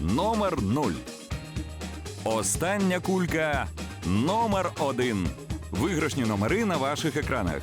Номер 0. Остання кулька номер 1. Виграшні номери на ваших екранах.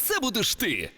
це будеш ти.